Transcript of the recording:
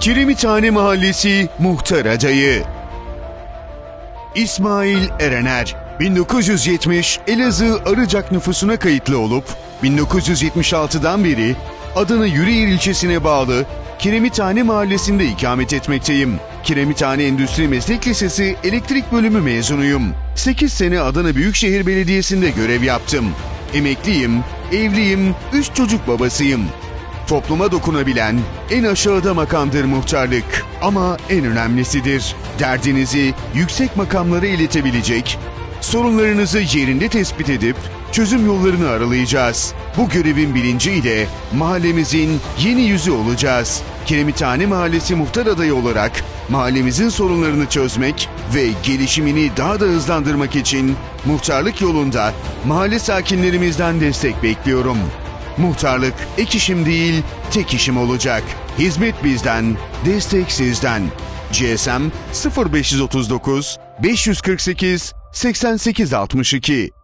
Kiremitane Mahallesi Muhtar Adayı İsmail Erener 1970 Elazığ Arıcak nüfusuna kayıtlı olup 1976'dan beri Adana Yüreğir ilçesine bağlı Kiremitane Mahallesi'nde ikamet etmekteyim. Kiremitane Endüstri Meslek Lisesi Elektrik Bölümü mezunuyum. 8 sene Adana Büyükşehir Belediyesi'nde görev yaptım. Emekliyim, evliyim, 3 çocuk babasıyım. Topluma dokunabilen en aşağıda makamdır muhtarlık. Ama en önemlisidir. Derdinizi yüksek makamlara iletebilecek, sorunlarınızı yerinde tespit edip çözüm yollarını aralayacağız. Bu görevin bilinciyle mahallemizin yeni yüzü olacağız. Kiremitane Mahallesi muhtar adayı olarak mahallemizin sorunlarını çözmek ve gelişimini daha da hızlandırmak için muhtarlık yolunda mahalle sakinlerimizden destek bekliyorum. Muhtarlık ek işim değil, tek işim olacak. Hizmet bizden, destek sizden. GSM 0539 548 8862